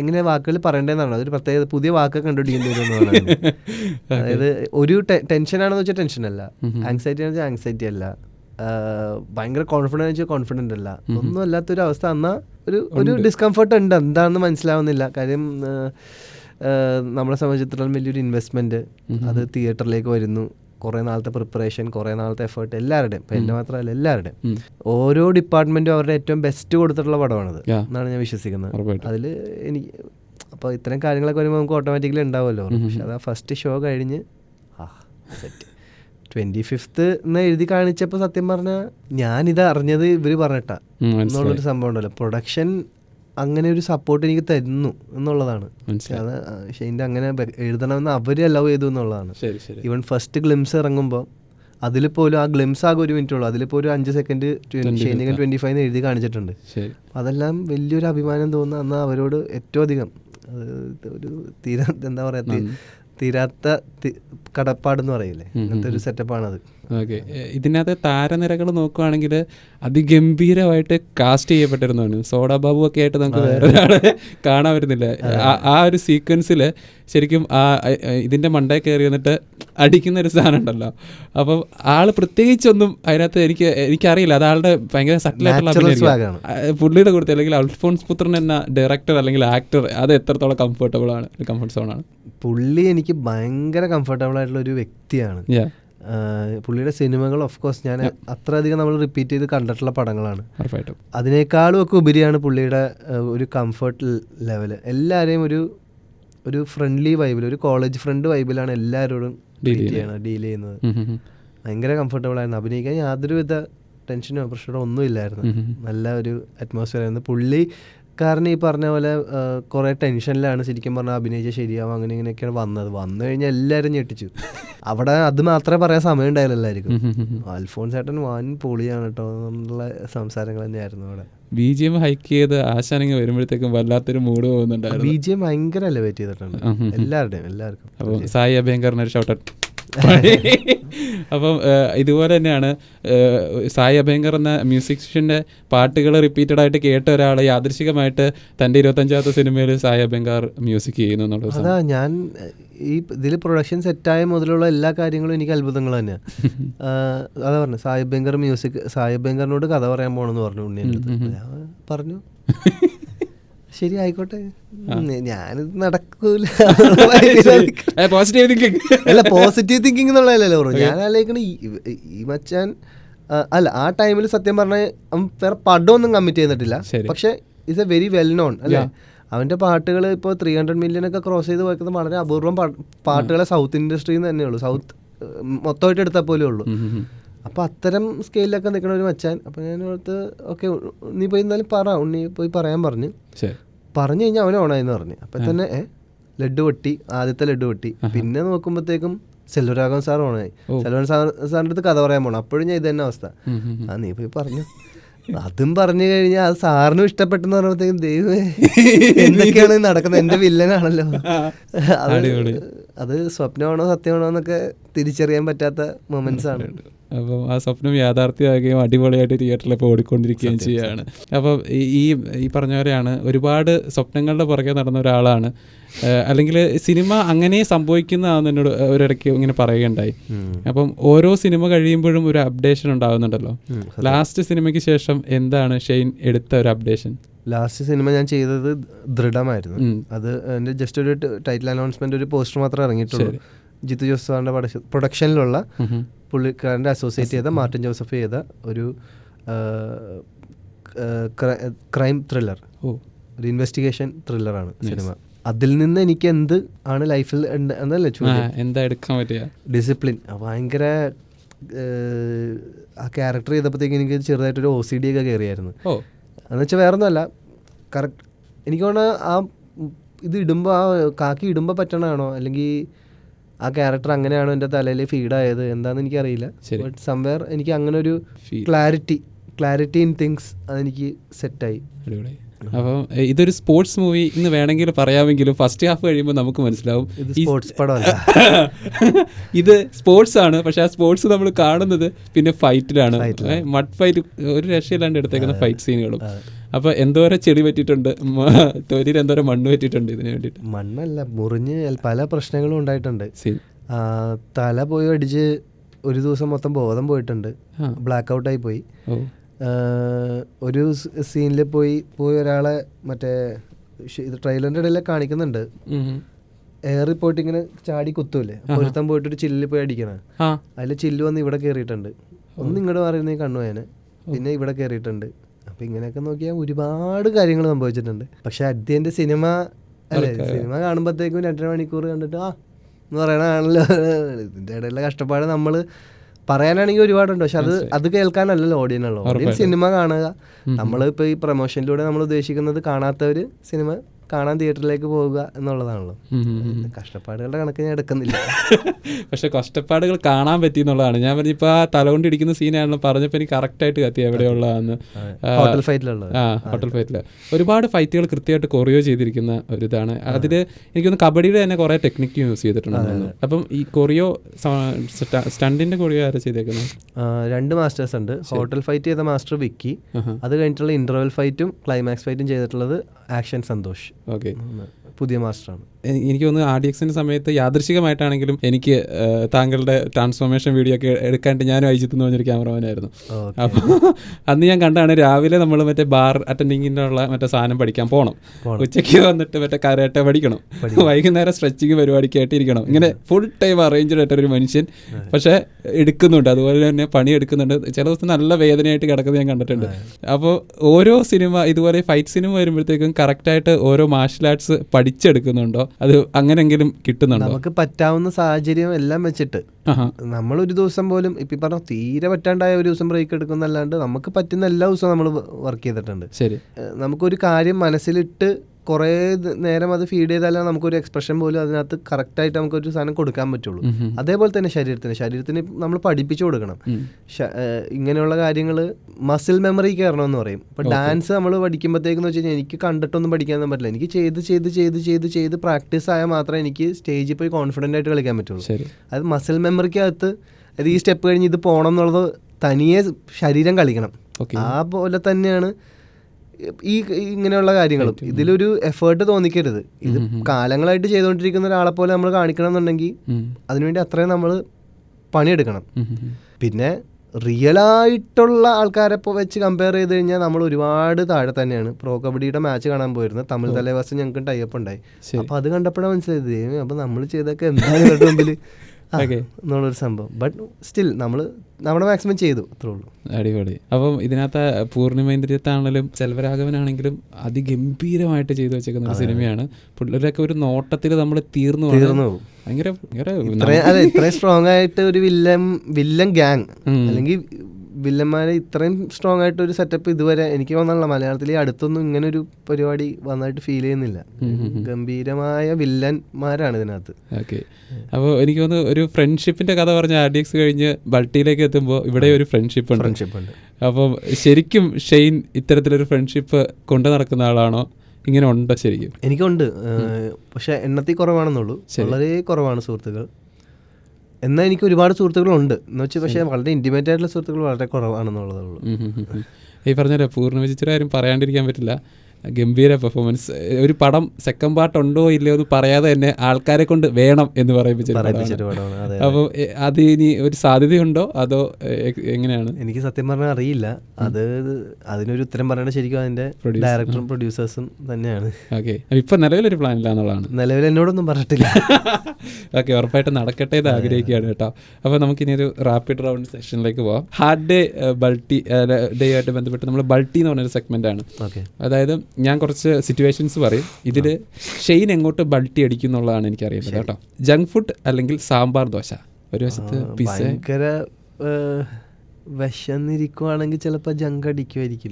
എങ്ങനെ വാക്കുകൾ പറയേണ്ടതെന്നാണ്. അതൊരു പ്രത്യേക പുതിയ വാക്ക് കണ്ടുപിടിക്കേണ്ടി വരും അതായത് ഒരു ടെൻഷൻ ആണെന്ന് വെച്ചാൽ ടെൻഷൻ അല്ല. ആങ്സൈറ്റി ആണെന്ന് വെച്ചാൽ ആങ്സൈറ്റി അല്ല. ഭയങ്കര കോൺഫിഡൻസ് വെച്ചാൽ കോൺഫിഡന്റ് അല്ല. ഒന്നും അല്ലാത്തൊരു അവസ്ഥ എന്നാൽ ഒരു ഒരു ഡിസ്കംഫർട്ട് ഉണ്ട്. എന്താണെന്ന് മനസ്സിലാവുന്നില്ല. കാര്യം നമ്മളെ സംബന്ധിച്ചിടത്തോളം വലിയൊരു ഇൻവെസ്റ്റ്മെന്റ് അത് തിയേറ്ററിലേക്ക് വരുന്നു. കുറേ നാളത്തെ പ്രിപ്പറേഷൻ കുറേ നാളത്തെ എഫേർട്ട് എല്ലാവരുടെയും ഇപ്പം എന്റെ മാത്രമല്ല എല്ലാവരുടെയും. ഓരോ ഡിപ്പാർട്ട്മെന്റും അവരുടെ ഏറ്റവും ബെസ്റ്റ് കൊടുത്തിട്ടുള്ള പടമാണത് എന്നാണ് ഞാൻ വിശ്വസിക്കുന്നത്. അതിൽ എനിക്ക് അപ്പോൾ ഇത്തരം കാര്യങ്ങളൊക്കെ വരുമ്പോൾ നമുക്ക് ഓട്ടോമാറ്റിക്കലി ഉണ്ടാവുമല്ലോ. പക്ഷെ അത് ആ ഫസ്റ്റ് ഷോ കഴിഞ്ഞ് ആ സെറ്റ് ട്വന്റി ഫിഫ്ത്ത് എന്ന് എഴുതി കാണിച്ചപ്പോൾ സത്യം പറഞ്ഞാൽ ഞാനിത് അറിഞ്ഞത് ഇവർ പറഞ്ഞിട്ടാ എന്നുള്ളൊരു സംഭവം ഉണ്ടല്ലോ. പ്രൊഡക്ഷൻ അങ്ങനെ ഒരു സപ്പോർട്ട് എനിക്ക് തരുന്നു എന്നുള്ളതാണ്. അത് ഷെയിന്റെ അങ്ങനെ എഴുതണമെന്ന് അവർ അലവ് ചെയ്തു എന്നുള്ളതാണ്. ഈവൻ ഫസ്റ്റ് ഗ്ലിംസ് ഇറങ്ങുമ്പോൾ അതിൽ പോലും ആ ഗ്ലിംസ് ആകെ ഒരു മിനിറ്റ് ഉള്ളൂ. അതിലിപ്പോൾ ഒരു അഞ്ച് സെക്കൻഡ് ഷെയ്നികൻ ട്വന്റി ഫൈവ് എഴുതി കാണിച്ചിട്ടുണ്ട്. അതെല്ലാം വലിയൊരു അഭിമാനം തോന്നുന്ന അന്ന് അവരോട് ഏറ്റവും അധികം ഒരു തീരെ എന്താ പറയുക തി- തീരാത്ത കടപ്പാടെന്ന് പറയില്ലേ? അങ്ങനത്തെ ഒരു സെറ്റപ്പാണത്. ഓക്കെ. ഇതിനകത്ത് താരനിരകൾ നോക്കുവാണെങ്കിൽ അതിഗംഭീരമായിട്ട് കാസ്റ്റ് ചെയ്യപ്പെട്ടിരുന്നു സോഡ ബാബു ഒക്കെ ആയിട്ട് നമുക്ക് വേറെ ഒരാളെ കാണാൻ വരുന്നില്ല ആ- ഒരു സീക്വൻസിൽ ശരിക്കും ആ ഇതിന്റെ ഇതിന്റെ മണ്ടേ കയറി വന്നിട്ട് അടിക്കുന്ന ഒരു സാധനം ഉണ്ടല്ലോ. അപ്പം ആൾ പ്രത്യേകിച്ചൊന്നും അതിനകത്ത് എനിക്ക് എനിക്കറിയില്ല. അത് ആളുടെ ഭയങ്കര സട്ടിലായിട്ടുള്ള. പുള്ളിയുടെ കൊടുത്ത് അല്ലെങ്കിൽ അൽഫോൺസ് പുത്രൻ എന്ന ഡയറക്ടർ അല്ലെങ്കിൽ ആക്ടർ അത് എത്രത്തോളം കംഫർട്ടബിൾ ആണ് കംഫർട്ട് സോൺ ആണ്? പുള്ളി എനിക്ക് ഭയങ്കര കംഫർട്ടബിൾ ആയിട്ടുള്ള ഒരു വ്യക്തിയാണ്. പുള്ളിയുടെ സിനിമകൾ ഓഫ് കോഴ്സ് ഞാൻ അത്ര അധികം നമ്മൾ റിപ്പീറ്റ് ചെയ്ത് കണ്ടിട്ടുള്ള പടങ്ങളാണ്. അതിനേക്കാളും ഒക്കെ ഉപരിയാണ് പുള്ളിയുടെ ഒരു കംഫർട്ട് ലെവൽ എല്ലാവരെയും ഒരു ഒരു ഫ്രണ്ട്ലി വൈബിൽ ഒരു കോളേജ് ഫ്രണ്ട് വൈബിലാണ് എല്ലാവരോടും ഡീൽ ചെയ്യുന്നത്. ഭയങ്കര കംഫർട്ടബിൾ ആയിരുന്നു. അഭിനയിക്കാൻ യാതൊരുവിധ ടെൻഷനോ പ്രഷറോ ഒന്നും ഇല്ലായിരുന്നു. നല്ല ഒരു അറ്റ്മോസ്ഫിയർ ആയിരുന്നു. പുള്ളിക്കാരന് ഈ പറഞ്ഞ പോലെ കുറേ ടെൻഷനിലാണ് ശരിക്കും പറഞ്ഞാൽ അഭിനയിച്ച ശരിയാവും അങ്ങനെ ഇങ്ങനെയൊക്കെയാണ് വന്നത്. വന്നു കഴിഞ്ഞാൽ എല്ലാവരും ഞെട്ടിച്ചു. അവിടെ അത് മാത്രമേ പറയാൻ സമയം ഉണ്ടായില്ല എല്ലാവർക്കും. അൽഫോൺസ് ഏട്ടൻ വൻ പൊളിയാണ് കേട്ടോ എന്നുള്ള സംസാരങ്ങൾ തന്നെയായിരുന്നു അവിടെ. ബി ജി എം ഹൈക്ക് ചെയ്ത് ആശാനിങ് വരുമ്പോഴത്തേക്കും വല്ലാത്തൊരു മൂഡ് പോകുന്നുണ്ടായിരുന്നു. ബി ജി എം ഭയങ്കര എലവേറ്റ് ചെയ്തിട്ടുണ്ട് എല്ലാവരുടെയും എല്ലാവർക്കും. സായി അഭയങ്കറിന് ഒരു ഷോട്ട് അപ്പം ഇതുപോലെ തന്നെയാണ് സായ അഭയങ്കർ എന്ന മ്യൂസിഷ്യന്റെ പാട്ടുകൾ റിപ്പീറ്റഡ് ആയിട്ട് കേട്ട ഒരാൾ യാദൃശികമായിട്ട് തന്റെ ഇരുപത്തഞ്ചാമത്തെ സിനിമയിൽ സായി അഭയങ്കർ മ്യൂസിക് ചെയ്യുന്നു എന്നുള്ളത് അതാ ഞാൻ ഈ ഇതിൽ പ്രൊഡക്ഷൻ സെറ്റായ മുതലുള്ള എല്ലാ കാര്യങ്ങളും എനിക്ക് അത്ഭുതങ്ങൾ തന്നെയാണ് അതാ പറഞ്ഞു സായി അഭ്യങ്കർ മ്യൂസിക് സായി അഭ്യങ്കറിനോട് കഥ പറയാൻ പോകണമെന്ന് പറഞ്ഞു ഉണ്ണിയുടെ അടുത്ത് പറഞ്ഞു ശരി ആയിക്കോട്ടെ ഞാൻ ഞാനിത് നടക്കൂല. പോസിറ്റീവ് തിങ്കിങ് അല്ല പോസിറ്റീവ് തിങ്കിങ് എന്നുള്ളതല്ലല്ലോ ഞാൻ ആലോചിക്കണ ഈ- മച്ചാൻ അല്ല ആ ടൈമിൽ സത്യം പറഞ്ഞാൽ വേറെ പടമൊന്നും കമ്മിറ്റ് ചെയ്തിട്ടില്ല. പക്ഷെ it's a very well known അല്ലേ? അവന്റെ പാട്ടുകൾ ഇപ്പോൾ ത്രീ ഹൺഡ്രഡ് മില്യൺ ഒക്കെ ക്രോസ് ചെയ്ത് പോയിക്കുന്നത് വളരെ അപൂർവം പാട്ടുകളെ സൗത്ത് ഇൻഡസ്ട്രിയിൽ നിന്ന് തന്നെയുള്ളൂ. സൗത്ത് മൊത്തമായിട്ട് എടുത്താൽ പോലും ഉള്ളൂ. അപ്പോൾ അത്തരം സ്കെയിലൊക്കെ നിൽക്കണ ഒരു മച്ചാൻ. അപ്പോൾ ഞാൻ ഓർത്ത് ഓക്കെ നീ പോയി എന്നാലും പറ ഉണ്ണി പോയി പറയാൻ പറഞ്ഞു. പറഞ്ഞു കഴിഞ്ഞാൽ അവൻ ഓണായെന്ന് പറഞ്ഞു. അപ്പം തന്നെ ലഡ്ഡു ലഡു പൊട്ടി ആദ്യത്തെ ലഡു വെട്ടി. പിന്നെ നോക്കുമ്പോഴത്തേക്കും സെൽവരാഘവൻ സാർ ഓണായി. സെൽവൻ സാർ സാറിന്റെ അടുത്ത് കഥ പറയാൻ പോകണം അപ്പോഴും ഞാൻ ഇത് തന്നെ അവസ്ഥ. ആ നീ പോയി പറഞ്ഞു. അതും പറഞ്ഞു കഴിഞ്ഞാൽ അത് സാറിനും ഇഷ്ടപ്പെട്ടെന്ന് പറയുമ്പോഴത്തേക്കും ദൈവമേ എന്തൊക്കെയാണ് നടക്കുന്നത്? എന്റെ വില്ലനാണല്ലോ അത്. അത് സ്വപ്നമാണോ സത്യമാണോ എന്നൊക്കെ തിരിച്ചറിയാൻ പറ്റാത്ത മൊമെന്റ്സ് ആണ്. അപ്പം ആ സ്വപ്നം യാഥാർത്ഥ്യമാകുകയും അടിപൊളിയായിട്ട് തിയേറ്ററിൽ ഇപ്പോൾ ഓടിക്കൊണ്ടിരിക്കുകയും ചെയ്യുകയാണ് അപ്പം ഈ ഈ- പറഞ്ഞവരെയാണ് ഒരുപാട് സ്വപ്നങ്ങളുടെ പുറകെ നടന്ന ഒരാളാണ്. അല്ലെങ്കിൽ സിനിമ അങ്ങനെ സംഭവിക്കുന്നതാണെന്ന് എന്നോട് ഒരിടയ്ക്ക് ഇങ്ങനെ പറയുകയുണ്ടായി. അപ്പം ഓരോ സിനിമ കഴിയുമ്പോഴും ഒരു അപ്ഡേഷൻ ഉണ്ടാകുന്നുണ്ടല്ലോ. ലാസ്റ്റ് സിനിമയ്ക്ക് ശേഷം എന്താണ് ഷെയ്ൻ എടുത്ത ഒരു അപ്ഡേഷൻ ലാസ്റ്റ് സിനിമ ഞാൻ ചെയ്തത് ദൃഢമായിരുന്നു. അത് എന്റെ ജസ്റ്റ് ഒരു ടൈറ്റിൽ അനൗൺസ്മെന്റ് ഒരു പോസ്റ്റർ മാത്രമേ ഇറങ്ങിയിട്ടുള്ളൂ. ജിത്തു ജോസഫ് സാറിന്റെ പ്രൊഡക്ഷനിലുള്ള പുള്ളിക്കാരന്റെ അസോസിയേറ്റ് ചെയ്ത മാർട്ടിൻ ജോസഫ് ചെയ്ത ഒരു ക്രൈം ത്രില്ലർ ഓ. ഒരു ഇൻവെസ്റ്റിഗേഷൻ ത്രില്ലറാണ് സിനിമ അതിൽ നിന്ന് എനിക്ക് എന്ത് ആണ് ലൈഫിൽ എന്നല്ലേ എന്താ എടുക്കാൻ പറ്റുക ഡിസിപ്ലിൻ ഭയങ്കര ആ ക്യാരക്ടർ ചെയ്തപ്പോഴത്തേക്ക് എനിക്ക് ചെറുതായിട്ടൊരു ഒ സി ഡി ഒക്കെ കയറിയായിരുന്നു ഓ. എന്ന് വെച്ചാൽ വേറെ ഒന്നുമല്ല കറക്റ്റ് എനിക്ക് തോന്നുന്നു ആ ഇത് ഇടുമ്പോൾ ആ കാക്കി ഇടുമ്പോൾ പറ്റണതാണോ? അല്ലെങ്കിൽ ആ ക്യാരക്ടർ അങ്ങനെയാണോ എന്റെ തലയിൽ ഫീഡായത് എന്താണെന്ന് എനിക്കറിയില്ല. ബട്ട് സംവെയർ എനിക്ക് അങ്ങനെ ഒരു ക്ലാരിറ്റി ക്ലാരിറ്റി ഇൻ തിങ്സ് അതെനിക്ക് സെറ്റായി അടിപൊളി. അപ്പം ഇതൊരു സ്പോർട്സ് മൂവി എന്ന് വേണമെങ്കിൽ പറയാമെങ്കിലും ഫസ്റ്റ് ഹാഫ് കഴിയുമ്പോൾ നമുക്ക് മനസ്സിലാവും. ഇത് സ്പോർട്സ് പടമല്ല. ഇത് സ്പോർട്സ് ആണ്. പക്ഷെ ആ സ്പോർട്സ് നമ്മൾ കാണുന്നത് പിന്നെ ഫൈറ്റിലാണ് മഡ് ഫൈറ്റ് ഒരു രക്ഷയില്ലാണ്ട് എടുത്തേക്കുന്ന ഫൈറ്റ് സീനുകളും അപ്പൊ എന്തോരം ചെടി പറ്റിയിട്ടുണ്ട്? തൊലിയിൽ എന്തോരം മണ്ണ് പറ്റിയിട്ടുണ്ട് ഇതിന് വേണ്ടിട്ട് മണ്ണല്ല മുറിഞ്ഞ് പല പ്രശ്നങ്ങളും ഉണ്ടായിട്ടുണ്ട്. തല പോയി അടിച്ച് ഒരു ദിവസം മൊത്തം ബോധം പോയിട്ടുണ്ട്. ബ്ലാക്ക് ഔട്ട് ആയി പോയി. ഒരു സീനിൽ പോയി പോയി ഒരാളെ മറ്റേ ട്രെയിലറിന്റെ ഇത് ട്രെയിലറിന്റെ ഇടയിൽ കാണിക്കുന്നുണ്ട്. എയർ. എയറിൽ പോയിട്ട് ഇങ്ങനെ ചാടി കുത്തൂലേ ഒരുത്തം പോയിട്ട് ഒരു ചില്ലിൽ പോയി അടിക്കണ. അതിൽ ചില്ല് വന്ന് ഇവിടെ കയറിയിട്ടുണ്ട് ഒന്ന് ഇങ്ങോട്ട് മാറിയിരുന്നേ കണ്ണു പോയാന്. പിന്നെ ഇവിടെ കയറിയിട്ടുണ്ട് അപ്പം ഇങ്ങനെയൊക്കെ നോക്കിയാൽ ഒരുപാട് കാര്യങ്ങൾ സംഭവിച്ചിട്ടുണ്ട്. പക്ഷെ അദ്യന്റെ സിനിമ അല്ലേ സിനിമ കാണുമ്പോഴത്തേക്കും രണ്ടര മണിക്കൂർ കണ്ടിട്ട് ആ എന്ന് പറയണതാണല്ലോ ഇതിന്റെ ഇടയിലെ കഷ്ടപ്പാട് നമ്മൾ പറയാനാണെങ്കിൽ ഒരുപാടുണ്ട്. പക്ഷെ അത് അത് കേൾക്കാനല്ലല്ലോ ഓഡിയൻ ഉള്ളൂ. ഓഡിയൻ സിനിമ കാണുക. നമ്മളിപ്പോൾ ഈ പ്രൊമോഷനിലൂടെ നമ്മൾ ഉദ്ദേശിക്കുന്നത് കാണാത്തവർ സിനിമ കാണാൻ തിയേറ്ററിലേക്ക് പോവുക എന്നുള്ളതാണല്ലോ. കഷ്ടപ്പാടുകളുടെ കണക്ക് ഞാൻ എടുക്കുന്നില്ല. പക്ഷെ കഷ്ടപ്പാടുകൾ കാണാൻ പറ്റി എന്നുള്ളതാണ്. ഞാൻ പറഞ്ഞിപ്പോൾ ആ തലകൊണ്ട് ഇടിക്കുന്ന സീനാണല്ലോ പറഞ്ഞപ്പോൾ എനിക്ക് കറക്റ്റായിട്ട് കത്തി എവിടെയുള്ളതെന്ന് ഹോട്ടൽ ഫൈറ്റിലുള്ളത് ആ ഹോട്ടൽ ഫൈറ്റിൽ ഒരുപാട് ഫൈറ്റുകൾ കൃത്യമായിട്ട് കൊറിയോ ചെയ്തിരിക്കുന്ന ഒരു ഇതാണ് അതിൽ എനിക്കൊന്ന് കബഡിയുടെ തന്നെ കുറേ ടെക്നിക്ക് യൂസ് ചെയ്തിട്ടുണ്ട് അപ്പം ഈ കൊറിയോ സ്റ്റണ്ടിന്റെ കൊറിയോ ആരാ ചെയ്തേക്കുന്നത് രണ്ട് മാസ്റ്റേഴ്സ് ഉണ്ട്. ഹോട്ടൽ ഫൈറ്റ് ചെയ്ത മാസ്റ്റർ വിക്കി. അത് കഴിഞ്ഞിട്ടുള്ള ഇന്റർവെൽ ഫൈറ്റും ക്ലൈമാക്സ് ഫൈറ്റും ചെയ്തിട്ടുള്ളത് ആക്ഷൻ സന്തോഷ്. ഓക്കെ ഉം, പുതിയ മാസ്റ്ററാണ്. എനിക്ക് തോന്നുന്നു ആർ ഡി എക്സിന്റെ സമയത്ത് യാദൃശികമായിട്ടാണെങ്കിലും എനിക്ക് താങ്കളുടെ ട്രാൻസ്ഫോർമേഷൻ വീഡിയോ ഒക്കെ എടുക്കാണ്ട് ഞാനും അയച്ചിട്ട് എന്ന് പറഞ്ഞൊരു ക്യാമറമാനായിരുന്നു. അപ്പോൾ അന്ന് ഞാൻ കണ്ടാണ് രാവിലെ നമ്മൾ മറ്റേ ബാർ അറ്റൻഡിങ്ങിനുള്ള മറ്റേ സാധനം പഠിക്കാൻ പോകണം ഉച്ചയ്ക്ക് വന്നിട്ട് മറ്റേ കരാട്ടെ പഠിക്കണം. വൈകുന്നേരം സ്ട്രെച്ചിങ് പരിപാടിക്കായിട്ട് ഇരിക്കണം. ഇങ്ങനെ ഫുൾ ടൈം അറേഞ്ച്ഡ് ആയിട്ടൊരു മനുഷ്യൻ. പക്ഷേ എടുക്കുന്നുണ്ട്. അതുപോലെ തന്നെ പണി എടുക്കുന്നുണ്ട്. ചില ദിവസം നല്ല വേദനയായിട്ട് കിടക്കുന്നത് ഞാൻ കണ്ടിട്ടുണ്ട്. അപ്പോൾ ഓരോ സിനിമ ഇതുപോലെ ഫൈറ്റ് സിനിമ വരുമ്പോഴത്തേക്കും കറക്റ്റായിട്ട് ഓരോ മാർഷൽ ആർട്സ് പഠിച്ചെടുക്കുന്നുണ്ടോ? അത് അങ്ങനെങ്കിലും കിട്ടുന്നുണ്ടോ? നമുക്ക് പറ്റാവുന്ന സാഹചര്യം എല്ലാം വെച്ചിട്ട്. നമ്മൾ ഒരു ദിവസം പോലും ഇപ്പൊ പറഞ്ഞ തീരെ പറ്റാണ്ടായ ഒരു ദിവസം ബ്രേക്ക് എടുക്കുന്നല്ലാണ്ട് നമുക്ക് പറ്റുന്ന എല്ലാ ദിവസവും നമ്മൾ വർക്ക് ചെയ്തിട്ടുണ്ട്. ശരി. നമുക്കൊരു കാര്യം മനസ്സിലിട്ട് കുറേ നേരം അത് ഫീഡ് ചെയ്താലേ നമുക്കൊരു എക്സ്പ്രഷൻ പോലും അതിനകത്ത് കറക്റ്റായിട്ട് നമുക്കൊരു സാധനം കൊടുക്കാൻ പറ്റുള്ളൂ. അതേപോലെ തന്നെ ശരീരത്തിന്. ശരീരത്തിന് നമ്മൾ പഠിപ്പിച്ചു കൊടുക്കണം. ഇങ്ങനെയുള്ള കാര്യങ്ങൾ മസിൽ മെമ്മറി കയറണം എന്ന് പറയും. ഇപ്പം ഡാൻസ് നമ്മൾ പഠിക്കുമ്പോഴത്തേക്കെന്ന് വെച്ച് കഴിഞ്ഞാൽ എനിക്ക് കണ്ടിട്ടൊന്നും പഠിക്കാനൊന്നും പറ്റില്ല. എനിക്ക് ചെയ്ത് ചെയ്ത് ചെയ്ത് ചെയ്ത് ചെയ്ത് പ്രാക്ടീസ് ആയാൽ മാത്രമേ എനിക്ക് സ്റ്റേജിൽ പോയി കോൺഫിഡന്റ് ആയിട്ട് കളിക്കാൻ പറ്റുള്ളൂ. അത് മസിൽ മെമ്മറിക്കകത്ത് അത് ഈ സ്റ്റെപ്പ് കഴിഞ്ഞ് ഇത് പോകണം എന്നുള്ളത് തനിയെ ശരീരം കളിക്കണം. ആ പോലെ തന്നെയാണ് ഈ ഇങ്ങനെയുള്ള കാര്യങ്ങളും. ഇതിലൊരു എഫേർട്ട് തോന്നിക്കരുത്. ഇത് കാലങ്ങളായിട്ട് ചെയ്തുകൊണ്ടിരിക്കുന്ന ഒരാളെ പോലെ നമ്മൾ കാണിക്കണം എന്നുണ്ടെങ്കിൽ. അതിനുവേണ്ടി അത്രയും നമ്മൾ പണിയെടുക്കണം. പിന്നെ റിയലായിട്ടുള്ള ആൾക്കാരെ ഇപ്പോൾ വെച്ച് കമ്പയർ ചെയ്ത് കഴിഞ്ഞാൽ നമ്മൾ ഒരുപാട് താഴെ തന്നെയാണ്. പ്രോ കബഡിയുടെ മാച്ച് കാണാൻ പോയിരുന്നത് തമിഴ് തലേവാസം ഞങ്ങൾക്ക് ടൈപ്പ് ഉണ്ടായി. അപ്പൊ അപ്പോൾ അത് കണ്ടപ്പോഴാണ് മനസ്സിലായത് അപ്പൊ അപ്പോൾ നമ്മൾ ചെയ്തൊക്കെ എന്താണ് ഇവരുടെ മുമ്പിൽ എന്നുള്ളൊരു സംഭവം. ബട്ട് സ്റ്റിൽ നമ്മൾ നമ്മുടെ മാക്സിമം ചെയ്തു അത്രേ ഉള്ളൂ. അടിപൊളി. അപ്പം ഇതിനകത്ത് പൂർണിമേന്ദ്രിയത്താണെങ്കിലും ചെലവരാഘവനാണെങ്കിലും അതിഗംഭീരമായിട്ട് ചെയ്തു വെച്ചേക്കുന്ന ഒരു സിനിമയാണ്. പുള്ളിയൊക്കെ ഒരു നോട്ടത്തിൽ നമ്മൾ തീർന്നു. തീർന്നു ഭയങ്കര ഇത്രയും സ്ട്രോങ് ആയിട്ട് ഒരു വില്ലൻ വില്ലൻ ഗ്യാങ്. അല്ലെങ്കിൽ വില്ലന്മാരെ ഇത്രയും സ്ട്രോങ് ആയിട്ട് ഒരു സെറ്റപ്പ് ഇതുവരെ എനിക്ക് വന്നുള്ള മലയാളത്തിൽ അടുത്തൊന്നും ഇങ്ങനെ ഒരു പരിപാടി വന്നായിട്ട് ഫീൽ ചെയ്യുന്നില്ല. ഗംഭീരമായ വില്ലന്മാരാണ് ഇതിനകത്ത്. ഓക്കെ. അപ്പോൾ എനിക്ക് തോന്നുന്നു ഒരു ഫ്രണ്ട്ഷിപ്പിന്റെ കഥ പറഞ്ഞ ആർ ഡി എക്സ് കഴിഞ്ഞ് ബൾട്ടിയിലേക്ക് എത്തുമ്പോൾ ഇവിടെ ഒരു ഫ്രണ്ട്ഷിപ്പ് ഉണ്ട്. ഫ്രണ്ട്ഷിപ്പ് ഉണ്ട്. അപ്പം ശരിക്കും ഷെയ്ൻ ഇത്തരത്തിലൊരു ഫ്രണ്ട്ഷിപ്പ് കൊണ്ടു നടക്കുന്ന ആളാണോ? ഇങ്ങനെ ഉണ്ടോ ശരിക്കും? എനിക്കുണ്ട്. പക്ഷെ എണ്ണത്തിൽ കുറവാണെന്നുള്ളൂ. വളരെ കുറവാണ് സുഹൃത്തുക്കൾ. എന്നാൽ എനിക്ക് ഒരുപാട് സുഹൃത്തുക്കളുണ്ട്. എന്ന് വെച്ചാൽ പക്ഷേ വളരെ ഇന്റിമേറ്റ് ആയിട്ടുള്ള സുഹൃത്തുക്കൾ വളരെ കുറവാണെന്നുള്ളതേ ഉള്ളൂ. ഈ പറഞ്ഞ പൂർണ വിചിത്ര കാര്യം പറയാണ്ടിരിക്കാൻ പറ്റില്ല. ഗംഭീര പെർഫോമൻസ് ഒരു പടം സെക്കൻഡ് പാർട്ട് ഉണ്ടോ ഇല്ലയോ എന്ന് പറയാതെ തന്നെ ആൾക്കാരെ കൊണ്ട് വേണം എന്ന് പറയിപ്പിച്ചൊരു അപ്പോൾ അത് ഇനി ഒരു സാധ്യതയുണ്ടോ? അതോ എങ്ങനെയാണ്? എനിക്ക് സത്യം പറഞ്ഞാൽ അറിയില്ല. അത് അതിനൊരു ഉത്തരം പറയേണ്ട ശരിക്കും അതിന്റെ ഡയറക്ടറും പ്രൊഡ്യൂസേഴ്സും തന്നെയാണ്. ഓക്കെ. ഇപ്പൊ നിലവിലൊരു പ്ലാൻ ഇല്ല എന്നുള്ളതാണ് നിലവിൽ എന്നോടൊന്നും പറഞ്ഞിട്ടില്ല. ഓക്കെ ഉറപ്പായിട്ട് നടക്കട്ടെ എന്ന് ആഗ്രഹിക്കുകയാണ് കേട്ടോ. അപ്പോൾ നമുക്കിനി ഒരു റാപ്പിഡ് റൗണ്ട് സെഷനിലേക്ക് പോവാം ഹാർഡ് ഡേ ബൾട്ടി ഡേ ആയിട്ട് ബന്ധപ്പെട്ട് നമ്മൾ ബൾട്ടി എന്ന് പറഞ്ഞൊരു സെഗ്മെന്റ് ആണ്. അതായത് ഞാൻ കുറച്ച് സിറ്റുവേഷൻസ് പറയും. ഇതിൽ ഷെയിൻ എങ്ങോട്ട് ബൾട്ടി അടിക്കുന്നുള്ളതാണ് എനിക്ക് അറിയുന്നത് കേട്ടോ. ജങ്ക് ഫുഡ് അല്ലെങ്കിൽ സാമ്പാർ ദോശ. ഒരു വശത്ത് പിസ്സ ഭയങ്കര വിശന്നിരിക്കുവാണെങ്കിൽ ചിലപ്പോൾ ജങ്ക് അടിക്കുമായിരിക്കും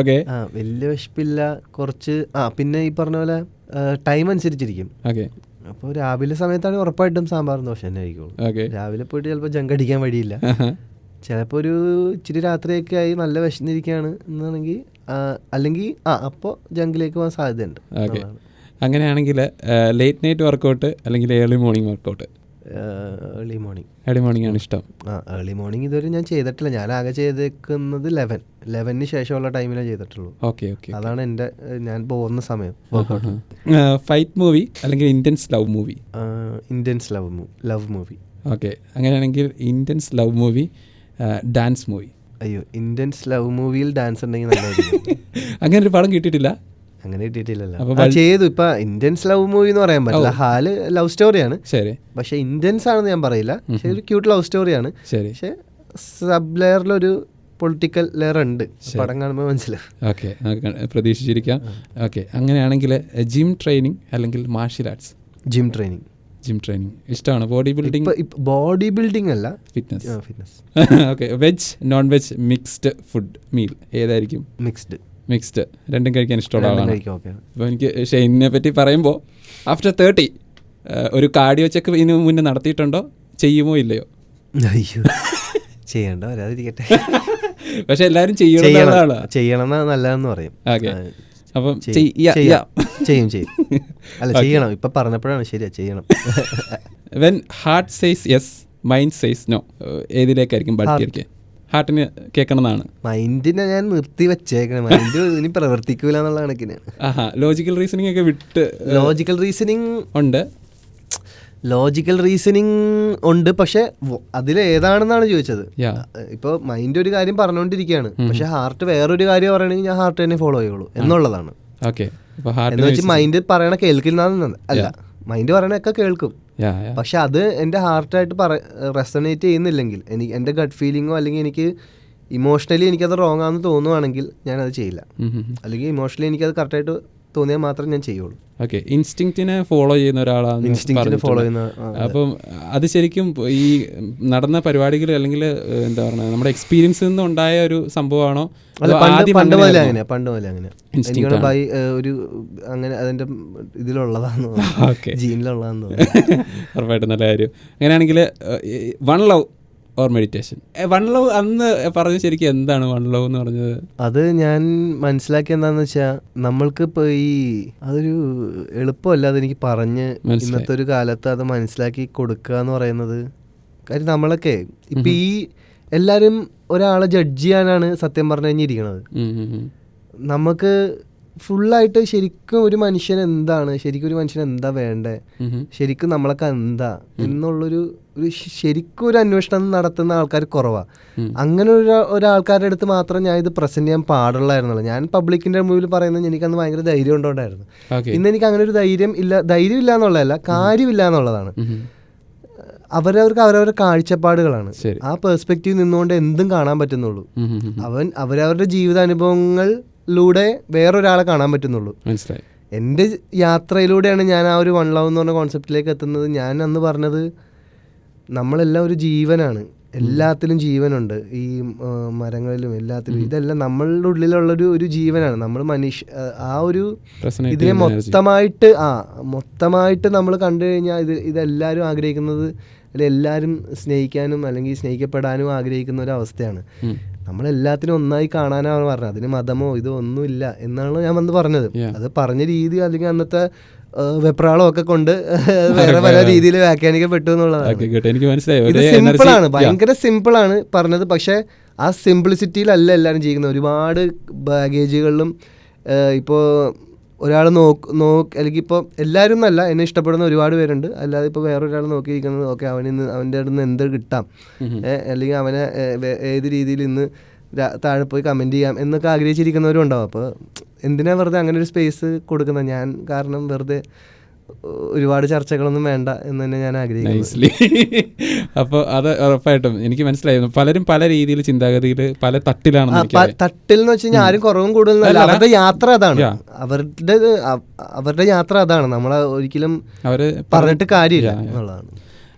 ഓക്കെ ആ വലിയ വിശപ്പില്ല. കുറച്ച് ആ പിന്നെ ഈ പറഞ്ഞ പോലെ ടൈം അനുസരിച്ചിരിക്കും. ഓക്കെ അപ്പോൾ രാവിലെ സമയത്താണ് ഉറപ്പായിട്ടും സാമ്പാറും ദോശ തന്നെ ആയിരിക്കും രാവിലെ പോയിട്ട് ചിലപ്പോൾ ജങ്ക് അടിക്കാൻ വഴിയില്ല. ചിലപ്പോൾ ഒരു ഇച്ചിരി രാത്രിയൊക്കെ ആയി നല്ല വിശന്നിരിക്കുകയാണ് എന്നാണെങ്കിൽ അല്ലെങ്കിൽ ആ അപ്പോൾ ജങ്കിലേക്ക് പോകാൻ സാധ്യതയുണ്ട്. ഓക്കെ. അങ്ങനെയാണെങ്കിൽ ലേറ്റ് നൈറ്റ് വർക്കൗട്ട് അല്ലെങ്കിൽ early morning workout early morning early morning ആണ് ഇഷ്ടം. ആ ഏർലി മോർണിംഗ് ഇതുവരെ ഞാൻ ചെയ്തിട്ടില്ല. ഞാൻ ആകെ ചെയ്തേക്കുന്നത് ലെവൻ ലെവനിന് ശേഷമുള്ള ടൈമിലേ ചെയ്തിട്ടുള്ളൂ. ഓക്കെ ഓക്കെ അതാണ് എന്റെ ഞാൻ പോകുന്ന സമയം. ഫൈറ്റ് മൂവി അല്ലെങ്കിൽ Indians love movie Indians love movie love movie okay. അങ്ങനെയാണെങ്കിൽ Indians love movie dance movie അയ്യോ ഇന്ത്യൻസ് ലവ് മൂവിയിൽ ഡാൻസ് ഉണ്ടെങ്കിൽ അങ്ങനെ ഒരു പടം കിട്ടിയിട്ടില്ല. അങ്ങനെ കിട്ടിയിട്ടില്ലല്ലോ. ചെയ്തു. ഇപ്പൊ ഇന്ത്യൻസ് ലവ് മൂവി എന്ന് പറയാൻ പറ്റില്ല. ഹാൽ ലവ് സ്റ്റോറിയാണ് ശരി. പക്ഷെ ഇന്ത്യൻസ് ആണെന്ന് ഞാൻ പറയില്ല. പക്ഷെ ഒരു ക്യൂട്ട് ലവ് സ്റ്റോറിയാണ് ശരി. പക്ഷെ സബ് ലെയറിലൊരു പൊളിറ്റിക്കൽ ലെയർ ഉണ്ട്. പടം കാണുമ്പോൾ മനസ്സിലാവും. ഓക്കെ പ്രതീക്ഷിച്ചിരിക്കാം. ഓക്കെ അങ്ങനെയാണെങ്കിൽ ജിം ട്രെയിനിങ് അല്ലെങ്കിൽ martial arts gym training gym training ഇഷ്ടമാണ് ബോഡി ബിൽഡിംഗ് ബോഡി ബിൽഡിംഗ് അല്ല. Fitness fitness okay veg non veg mixed food meal ഏതായിരിക്കും? മിക്സ്ഡ് മിക്സ്ഡ് രണ്ടും കഴിക്കാൻ ഇഷ്ടമുള്ള ആളാണ്. അപ്പോൾ എനിക്ക് ഷെയ്നിനെ പറ്റി പറയുമ്പോൾ ആഫ്റ്റർ തേർട്ടി ഒരു കാർഡിയോ ചെക്ക് ഇതിന് മുന്നേ നടത്തിയിട്ടുണ്ടോ? ചെയ്യുമോ ഇല്ലയോ? അയ്യോ. ചെയ്യണ്ട വരാതിരിക്കട്ടെ. പക്ഷെ എല്ലാവരും ചെയ്യണം ചെയ്യണം. നല്ലതെന്ന് പറയും. ഓക്കെ അപ്പം ചെയ്യും. ചെയ്യ- അല്ല ചെയ്യണം. ഇപ്പൊ പറഞ്ഞപ്പോഴാണ് ശരിയാ ചെയ്യണം. When heart size yes mind size no ഏതിലേക്കായിരിക്കും ബഡ്ജിയിരിക്കുക ഹാർട്ടിന് കേൾക്കണമെന്നാണ്. മൈൻഡിനെ ഞാൻ നിർത്തി വെച്ചേക്കണം. മൈൻഡ് ഇനി പ്രവർത്തിക്കൂല എന്നുള്ള കണക്കിന്. ആഹാ ലോജിക്കൽ റീസണിങ് ഒക്കെ വിട്ട് ലോജിക്കൽ റീസണിങ് ഉണ്ട്. ലോജിക്കൽ റീസണിങ് ഉണ്ട് പക്ഷെ അതിൽ ഏതാണെന്നാണ് ചോദിച്ചത്. ഇപ്പൊ മൈൻഡ് ഒരു കാര്യം പറഞ്ഞുകൊണ്ടിരിക്കുകയാണ് പക്ഷെ ഹാർട്ട് വേറൊരു കാര്യം പറയണമെങ്കിൽ ഞാൻ ഹാർട്ട് തന്നെ ഫോളോ ചെയ്യുള്ളൂ എന്നുള്ളതാണ്. എന്ന് വെച്ചാൽ വെച്ച് മൈൻഡ് പറയണ കേൾക്കുന്ന അല്ല. മൈൻഡ് പറയണൊക്കെ കേൾക്കും. പക്ഷെ അത് എന്റെ ഹാർട്ടായിട്ട് പറ റെസണേറ്റ് ചെയ്യുന്നില്ലെങ്കിൽ എനിക്ക് എന്റെ ഗട്ട് ഫീലിങ്ങോ അല്ലെങ്കിൽ എനിക്ക് ഇമോഷണലി എനിക്കത് റോങ് ആണെന്ന് തോന്നുവാണെങ്കിൽ ഞാനത് ചെയ്യില്ല. അല്ലെങ്കിൽ ഇമോഷണലി എനിക്കത് കറക്റ്റായിട്ട് തോന്നിയാൽ മാത്രം ഞാൻ ചെയ്യുള്ളൂ. ഓക്കെ ഇൻസ്റ്റിങ്റ്റിനെ ഫോളോ ചെയ്യുന്ന ഒരാളാണ് ഇൻസ്റ്റിങ്റ്റിനെ ഫോളോ ചെയ്യുന്ന അപ്പം അത് ശരിക്കും ഈ നടന്ന പരിപാടികൾ അല്ലെങ്കിൽ എന്താ പറയുക നമ്മുടെ എക്സ്പീരിയൻസ് നിന്ന് ഉണ്ടായ ഒരു സംഭവമാണോ? പണ്ട് മുതലേ അങ്ങനെ പണ്ട് മുതലേ അങ്ങനെ എനിക്കാണ് ബൈ ഒരു അങ്ങനെ അതിന്റെ ഇതിലുള്ളതാന്ന് ഓക്കെ. ജീനിലുള്ളതാന്ന് തോന്നുന്നു. ഉറപ്പായിട്ടും നല്ല കാര്യം. അങ്ങനെയാണെങ്കിൽ one love or meditation one love അന്ന് പറഞ്ഞ ശരിക്കും എന്താണ് വൺ ലവ് എന്ന് പറഞ്ഞത് അത് ഞാൻ മനസ്സിലാക്കിയ എന്താന്ന് വെച്ചാൽ നമ്മൾക്ക് ഇപ്പോൾ ഈ അതൊരു എളുപ്പമല്ല അതെനിക്ക് പറഞ്ഞ്. ഇന്നത്തെ ഒരു കാലത്ത് അത് മനസ്സിലാക്കി കൊടുക്കുക എന്ന് പറയുന്നത് കാര്യം നമ്മളൊക്കെ ഇപ്പം ഈ എല്ലാരും ഒരാളെ ജഡ്ജ് ചെയ്യാനാണ് സത്യം പറഞ്ഞു ഉം. നമുക്ക് ഫുള്ളായിട്ട് ശരിക്കും ഒരു മനുഷ്യൻ എന്താണ്? ശരിക്കും ഒരു മനുഷ്യൻ എന്താ വേണ്ടേ. ശരിക്കും നമ്മളൊക്കെ എന്താ? എന്നുള്ളൊരു ഒരു ശരിക്കും ഒരു അന്വേഷണം നടത്തുന്ന ആൾക്കാർ കുറവാ. അങ്ങനെ ഒരു ഒരാൾക്കാരുടെ അടുത്ത് മാത്രം ഞാൻ ഇത് പ്രസന്റ് ചെയ്യാൻ പാടുള്ളായിരുന്നുള്ളൂ. ഞാൻ പബ്ലിക്കിന്റെ മുമ്പിൽ പറയുന്നത് എനിക്ക് അന്ന് ഭയങ്കര ധൈര്യം ഉണ്ടോണ്ടായിരുന്നു. ഇന്ന് എനിക്ക് അങ്ങനെ ഒരു ധൈര്യം ഇല്ല ധൈര്യം ഇല്ല എന്നുള്ളതല്ല കാര്യമില്ല എന്നുള്ളതാണ്. അവരവർക്ക് അവരവരുടെ കാഴ്ചപ്പാടുകളാണ്. ആ പെർസ്പെക്റ്റീവ് നിന്നുകൊണ്ട് എന്തും കാണാൻ പറ്റുന്നുള്ളൂ. അവൻ അവരവരുടെ ജീവിതാനുഭവങ്ങളിലൂടെ വേറൊരാളെ കാണാൻ പറ്റുന്നുള്ളൂ. മനസ്സിലായി. എന്റെ യാത്രയിലൂടെയാണ് ഞാൻ ആ ഒരു വൺ ലവ് എന്ന് പറഞ്ഞ കോൺസെപ്റ്റിലേക്ക് എത്തുന്നത്. ഞാൻ അന്ന് പറഞ്ഞത് നമ്മളെല്ലാം ഒരു ജീവനാണ്. എല്ലാത്തിലും ജീവനുണ്ട്. ഈ മരങ്ങളിലും എല്ലാത്തിലും. ഇതെല്ലാം നമ്മളുടെ ഉള്ളിലുള്ളൊരു ഒരു ജീവനാണ്. നമ്മൾ മനുഷ്യ ആ, ഒരു ഇതിനെ മൊത്തമായിട്ട് ആ മൊത്തമായിട്ട് നമ്മൾ കണ്ടു കഴിഞ്ഞാൽ ഇത് ഇതെല്ലാവരും ആഗ്രഹിക്കുന്നത് അല്ലെങ്കിൽ എല്ലാവരും സ്നേഹിക്കാനും അല്ലെങ്കിൽ സ്നേഹിക്കപ്പെടാനും ആഗ്രഹിക്കുന്ന ഒരു അവസ്ഥയാണ്. നമ്മളെല്ലാത്തിനും ഒന്നായി കാണാനാണ് പറഞ്ഞത്. അതിന് മതമോ ഇതോ ഒന്നുമില്ല എന്നാണ് ഞാൻ വന്ന് പറഞ്ഞത്. അത് പറഞ്ഞ രീതി അല്ലെങ്കിൽ അന്നത്തെ വെപ്രാളം ഒക്കെ കൊണ്ട് വേറെ പല രീതിയിൽ വ്യാഖ്യാനിക്കപ്പെട്ടു എന്നുള്ളതാണ്. എനിക്ക് മനസ്സിലായി. ഇത് സിമ്പിൾ ആണ്. Energy- ഭയങ്കര സിമ്പിൾ ആണ് പറഞ്ഞത്. പക്ഷേ ആ സിംപ്ലിസിറ്റിയിലല്ല എല്ലാവരും ജീവിക്കുന്നത്. ഒരുപാട് ബാഗേജുകളിലും ഇപ്പോൾ ഒരാൾ നോക്ക് നോക്ക് അല്ലെങ്കിൽ ഇപ്പോൾ എല്ലാവരും എന്നല്ല എന്നെ ഇഷ്ടപ്പെടുന്ന ഒരുപാട് പേരുണ്ട്. അല്ലാതെ ഇപ്പോൾ വേറൊരാൾ നോക്കിയിരിക്കുന്നത് ഓക്കെ അവന് ഇന്ന് അവന്റെ അടുത്ത് നിന്ന് എന്ത് കിട്ടാം? അല്ലെങ്കിൽ അവനെ ഏത് രീതിയിൽ ഇന്ന് താഴെ പോയി കമന്റ് ചെയ്യാം എന്നൊക്കെ ആഗ്രഹിച്ചിരിക്കുന്നവരും ഉണ്ടാവും. അപ്പോൾ എന്തിനാണ് വെറുതെ അങ്ങനെ ഒരു സ്പേസ് കൊടുക്കുന്നത്? ഞാൻ കാരണം വെറുതെ ഒരുപാട് ചർച്ചകളൊന്നും വേണ്ട എന്ന് തന്നെ ഞാൻ ആഗ്രഹിക്കുന്നു. അപ്പോൾ അത് ഉറപ്പായിട്ടും എനിക്ക് മനസ്സിലായിരുന്നു. പലരും പല രീതിയിൽ ചിന്താഗതിയിൽ പല തട്ടിലാണ് തട്ടിൽ എന്ന് വെച്ച് കഴിഞ്ഞാൽ ആരും കുറവും കൂടുതലും. അവരുടെ യാത്ര അതാണ്. അവരുടെ അവരുടെ യാത്ര അതാണ്. നമ്മൾ ഒരിക്കലും അവർ പറഞ്ഞിട്ട് കാര്യമില്ല. എന്നുള്ളതാണ്.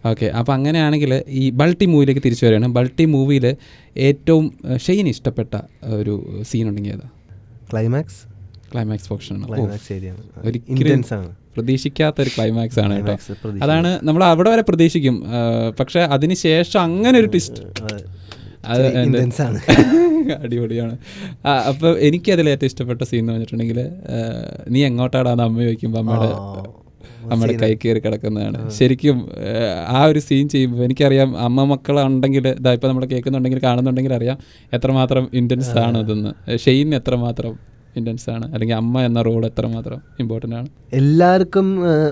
ഓക്കെ അപ്പോൾ അങ്ങനെയാണെങ്കിൽ ഈ ബൾട്ടി മൂവിയിലേക്ക് തിരിച്ചു വരികയാണ്. ബൾട്ടി മൂവിയിൽ ഏറ്റവും ഷെയ്ൻ ഇഷ്ടപ്പെട്ട ഒരു സീൻ ഉണ്ടെങ്കിൽ ഏതാ? ക്ലൈമാക്സ് ക്ലൈമാക്സ് പോർഷൻ ആണ്. ഒരിക്കലും പ്രതീക്ഷിക്കാത്ത ഒരു ക്ലൈമാക്സ് ആണ് കേട്ടോ. അതാണ് നമ്മൾ അവിടെ വരെ പ്രതീക്ഷിക്കും. പക്ഷെ അതിന് ശേഷം അങ്ങനെ ഒരു ട്വിസ്റ്റ് അത് അടിപൊളിയാണ്. അപ്പൊ എനിക്ക് അതിൽ ഏറ്റവും ഇഷ്ടപ്പെട്ട സീൻ എന്ന് പറഞ്ഞിട്ടുണ്ടെങ്കിൽ നീ എങ്ങോട്ടാടാന്ന് അമ്മ ചോദിക്കുമ്പോൾ അമ്മയുടെ അമ്മയുടെ കൈ കയറി കിടക്കുന്നതാണ്. ശരിക്കും ആ, ഒരു സീൻ ചെയ്യുമ്പോൾ എനിക്കറിയാം അമ്മ മക്കളുണ്ടെങ്കിൽ ഇതാ നമ്മൾ കേൾക്കുന്നുണ്ടെങ്കിൽ കാണുന്നുണ്ടെങ്കിൽ അറിയാം എത്രമാത്രം ഇന്റൻസ് ആണ് അതെന്ന് ഷെയ്ൻ എത്രമാത്രം ഇന്റൻസ് ആണ്. അല്ലെങ്കിൽ അമ്മ എന്ന റോൾ എത്രമാത്രം ഇമ്പോർട്ടന്റ് ആണ്. എല്ലാവർക്കും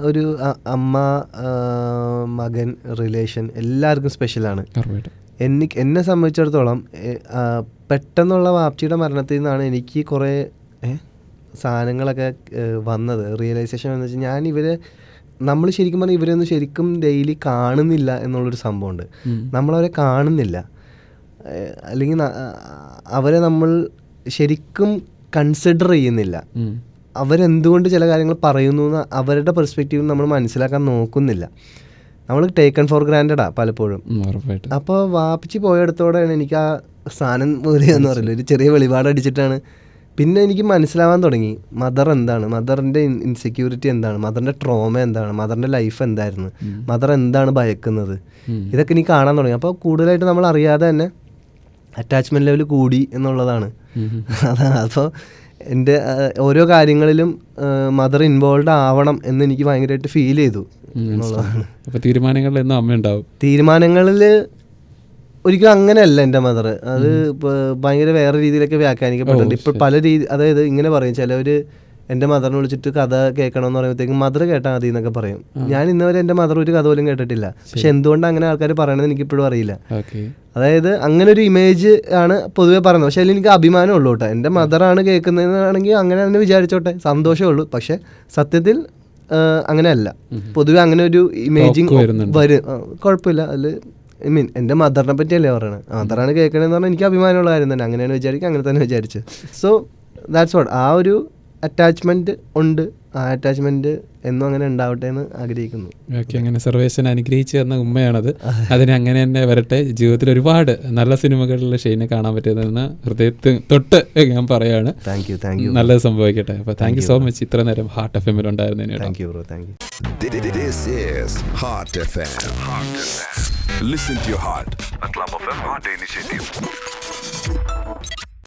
ഒരു അമ്മ മകൻ റിലേഷൻ എല്ലാവർക്കും സ്പെഷ്യലാണ് ആണ്. എനിക്ക് എന്നെ സംബന്ധിച്ചിടത്തോളം പെട്ടെന്നുള്ള വാപ്ചിയുടെ മരണത്തിൽ നിന്നാണ് എനിക്ക് കുറേ സാധനങ്ങളൊക്കെ വന്നത്. റിയലൈസേഷൻ എന്ന് വെച്ചാൽ ഞാൻ ഇവരെ നമ്മൾ ശരിക്കും പറഞ്ഞാൽ ഇവരൊന്നും ശരിക്കും ഡെയിലി കാണുന്നില്ല എന്നുള്ളൊരു സംഭവമുണ്ട്. നമ്മളവരെ കാണുന്നില്ല. അല്ലെങ്കിൽ അവരെ നമ്മൾ ശരിക്കും കൺസിഡർ ചെയ്യുന്നില്ല. അവരെന്തുകൊണ്ട് ചില കാര്യങ്ങൾ പറയുന്നു എന്ന് അവരുടെ പെർസ്പെക്റ്റീവ് നമ്മൾ മനസ്സിലാക്കാൻ നോക്കുന്നില്ല. നമ്മൾ ടേക്കൺ ഫോർ ഗ്രാൻഡഡാ പലപ്പോഴും. അപ്പോൾ വാപ്പിച്ച് പോയടത്തോടെയാണ് എനിക്ക് ആ സാധനം എന്ന് പറയില്ല ഒരു ചെറിയ വെളിപാട് അടിച്ചിട്ടാണ്. പിന്നെ എനിക്ക് മനസ്സിലാവാൻ തുടങ്ങി. മദർ എന്താണ്? മദറിന്റെ ഇൻസെക്യൂരിറ്റി എന്താണ്? മദറിന്റെ ട്രോമ എന്താണ്? മദറിന്റെ ലൈഫ് എന്തായിരുന്നു? മദർ എന്താണ് ഭയക്കുന്നത്? ഇതൊക്കെ എനിക്ക് കാണാൻ തുടങ്ങി. അപ്പോൾ കൂടുതലായിട്ട് നമ്മൾ അറിയാതെ തന്നെ അറ്റാച്ച്മെന്റ് ലെവൽ കൂടി എന്നുള്ളതാണ്. അതാണ്. അപ്പോൾ എന്റെ ഓരോ കാര്യങ്ങളിലും മദർ ഇൻവോൾവ് ആവണം എന്ന് എനിക്ക് ഭയങ്കരമായിട്ട് ഫീൽ ചെയ്തു എന്നുള്ളതാണ്. തീരുമാനങ്ങളിൽ എന്നും അമ്മ ഉണ്ടാവും. തീരുമാനങ്ങളിൽ ഒരിക്കലും അങ്ങനെയല്ല എന്റെ മദർ അത് ഭയങ്കര വേറെ രീതിയിലൊക്കെ വ്യാഖ്യാനിക്കപ്പെട്ടിട്ടുണ്ട്. ഇപ്പോൾ പല രീതി അതായത് ഇങ്ങനെ പറയും ചിലവർ എന്റെ മദറിനെ വിളിച്ചിട്ട് കഥ കേൾക്കണമെന്ന് പറയുമ്പോഴത്തേക്കും മദർ കേട്ടാൽ മതി എന്നൊക്കെ പറയും. ഞാൻ ഇന്നുവരെ എന്റെ മദർ ഒരു കഥ പോലും കേട്ടിട്ടില്ല. പക്ഷെ എന്തുകൊണ്ട് അങ്ങനെ ആൾക്കാർ പറയണമെന്ന് എനിക്കിപ്പോഴും അറിയില്ല. അതായത് അങ്ങനെ ഒരു ഇമേജ് ആണ് പൊതുവെ പറയുന്നത്. പക്ഷെ അതിൽ എനിക്ക് അഭിമാനം ഉള്ളൂ കേട്ടോ. എന്റെ മദറാണ് കേൾക്കുന്നതെന്നാണെങ്കിൽ അങ്ങനെ തന്നെ വിചാരിച്ചോട്ടെ. സന്തോഷമേ ഉള്ളൂ. പക്ഷെ സത്യത്തിൽ അങ്ങനെ അങ്ങനെയല്ല. പൊതുവെ അങ്ങനെ ഒരു ഇമേജിങ് വരും കുഴപ്പമില്ല. അതിൽ ഐ മീൻ എന്റെ മദറിനെ പറ്റിയല്ലേ പറയണത് മദറാണ് കേൾക്കണതെന്ന് പറഞ്ഞാൽ എനിക്ക് അഭിമാനമുള്ള കാര്യം തന്നെ. അങ്ങനെയാണ് വിചാരിക്കുക അങ്ങനെ തന്നെ വിചാരിച്ചു സോ ദാറ്റ്സ് വാട്ട് ആ ഒരു അറ്റാച്ച്മെന്റ് ഉണ്ട്. ആ അറ്റാച്ച്മെന്റ് എന്നും അങ്ങനെ ഉണ്ടാവട്ടെ എന്ന് ആഗ്രഹിക്കുന്നു. ഓക്കെ അങ്ങനെ സർവേശൻ അനുഗ്രഹിച്ചു തന്ന ഉമ്മയാണത്. അതിനെ അങ്ങനെ തന്നെ വരട്ടെ. ജീവിതത്തിൽ ഒരുപാട് നല്ല സിനിമകളിൽ ഷെയ്നെ കാണാൻ പറ്റിയതെന്ന് ഹൃദയത്തിൽ തൊട്ട് ഞാൻ പറയാണ്. താങ്ക് യു താങ്ക് യു നല്ലത് സംഭവിക്കട്ടെ. അപ്പോൾ താങ്ക് യു സോ മച്ച് ഇത്ര നേരം ഹാർട്ട് എഫ് എമ്മിൽ ഉണ്ടായിരുന്നതിന് thank you bro thank you Heart FM. Heart FM. Listen to your heart A Club of Heart Initiative.